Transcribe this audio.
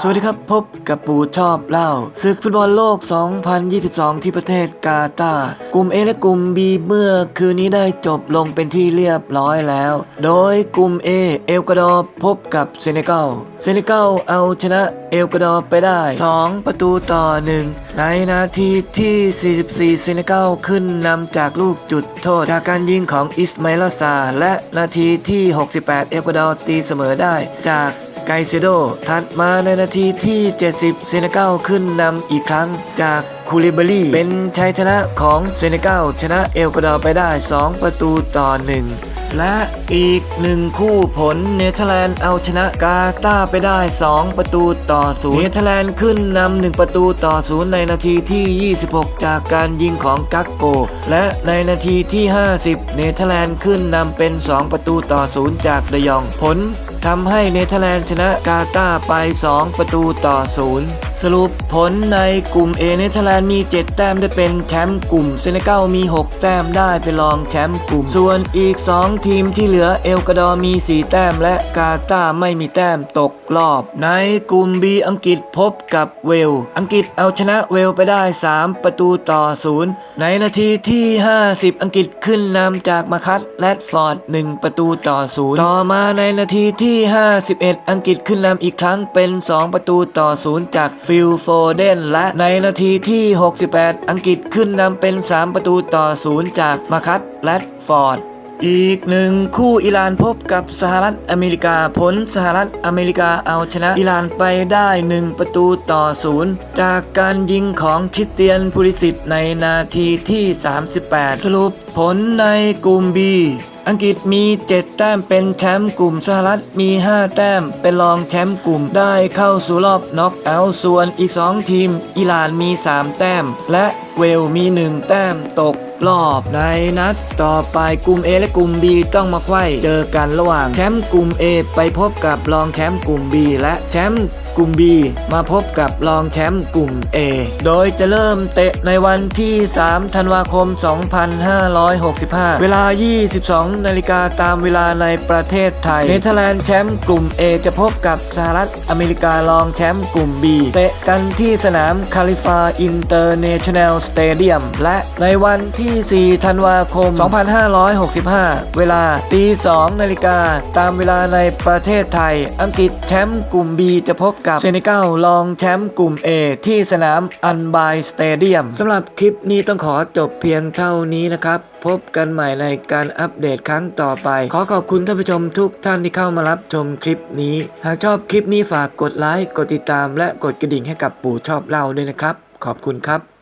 สวัสดีครับพบกับปู่ชอบเล่าศึกฟุตบอลโลก 2022 ที่ประเทศกาตาร์กลุ่ม A และกลุ่ม B เมื่อคืนนี้ได้จบลงเป็นที่เรียบร้อยแล้ว โดยกลุ่ม A เอลกวาดอร์พบกับเซเนกัลเซเนกัลเอาชนะเอลกวาดอร์ไปได้ 2 ประตูต่อ 1 ในนาทีที่ 44 เซเนกัลขึ้นนำจากลูกจุดโทษ จากการยิงของอิสมาอิลซาและนาทีที่ 68 เอลกวาดอร์ตีเสมอได้จาก ไกเซโด ถัดมาในนาทีที่ 70 เซเนกัลขึ้นนำอีกครั้งจากคูลิบรีเป็นชัยชนะของเซเนกัลชนะเอลกวาดอร์ไปได้ 2 ประตูต่อ 1 และอีกหนึ่งคู่ผลเนเธอร์แลนด์เอาชนะกาตาไปได้ 2 ประตูต่อศูนย์เนเธอร์แลนด์ขึ้นนำ1ประตูต่อศูนย์ในนาทีที่ 26 จากการยิงของกักโก และในนาทีที่ 50 เนเธอร์แลนด์ขึ้นนำเป็น 2 ประตูต่อศูนย์จากเดยองผลทำให้เนเธอร์แลนด์ชนะกาตาร์ไป 2 ประตูต่อศูนย์สรุปผลในกลุ่ม A เนเธอร์แลนด์มี 7 แต้มได้เป็นแชมป์กลุ่ม เซเนกัลมี 6 แต้มได้ไปรองแชมป์กลุ่ม ส่วนอีก 2 ทีมที่เหลือเอลกาดอมี 4 แต้มและกาตาร์ไม่มีแต้มตกรอบ ในกลุ่ม B อังกฤษพบกับเวล อังกฤษเอาชนะเวลไปได้ 3 ประตูต่อศูนย์ในนาทีที่ 50 อังกฤษขึ้นนำจากมาคัตแรดฟอร์ด 1 ประตูต่อศูนย์ต่อมาในนาทีที่ที่ 51 อังกฤษขึ้นนำอีกครั้งเป็น 2 ประตูต่อศูนย์จากฟิลโฟเดนและในนาทีที่ 68 อังกฤษขึ้นนำเป็น 3 ประตูต่อศูนย์จากมาคัตแรดฟอร์ดอีกหนึ่งคู่อิหร่านพบกับสหรัฐอเมริกาผลสหรัฐอเมริกาเอาชนะอิหร่านไปได้ 1 ประตูต่อศูนย์จากการยิงของคริสเตียนพูลิสิตในนาทีที่ 38 สรุปผลในกลุ่ม B อังกฤษมี 7 แต้มเป็นแชมป์กลุ่มสหรัฐมี 5 แต้มเป็นรองแชมป์กลุ่มได้เข้าสู่รอบน็อกเอาท์ส่วนอีก 2 ทีม อิหร่านมี 3 แต้ม และเวลมี 1 แต้มตกรอบในนัดต่อไปกลุ่ม A และกลุ่ม B ต้องมาไขว้เจอกันระหว่างแชมป์กลุ่ม A ไปพบกับรองแชมป์กลุ่ม B และแชมป์ กลุ่ม B มาพบกับรองแชมป์กลุ่ม A โดยจะเริ่มเตะในวันที่ 3 ธันวาคม 2565 เวลา 22 นาฬิกาตามเวลาในประเทศไทย เนเธอร์แลนด์แชมป์กลุ่ม A จะพบกับสหรัฐอเมริการองแชมป์กลุ่ม B เตะกันที่สนามคาลิฟาอินเตอร์เนชั่นแนลสเตเดียมและในวันที่ 4 ธันวาคม 2565 เวลาตี2นาฬิกาตามเวลาในประเทศไทย อังกฤษแชมป์กลุ่ม B จะพบกับเซเนกัลรองแชมป์กลุ่ม A ที่สนามอันบายสเตเดียมสำหรับคลิปนี้ต้องขอจบเพียงเท่านี้นะครับพบกันใหม่ในการอัปเดตครั้งต่อไป ขอขอบคุณท่านผู้ชมทุกท่านที่เข้ามารับชมคลิปนี้ หากชอบคลิปนี้ฝากกดไลค์ กดติดตาม และกดกระดิ่งให้กับปู่ชอบเล่าด้วยนะครับ ขอบคุณครับ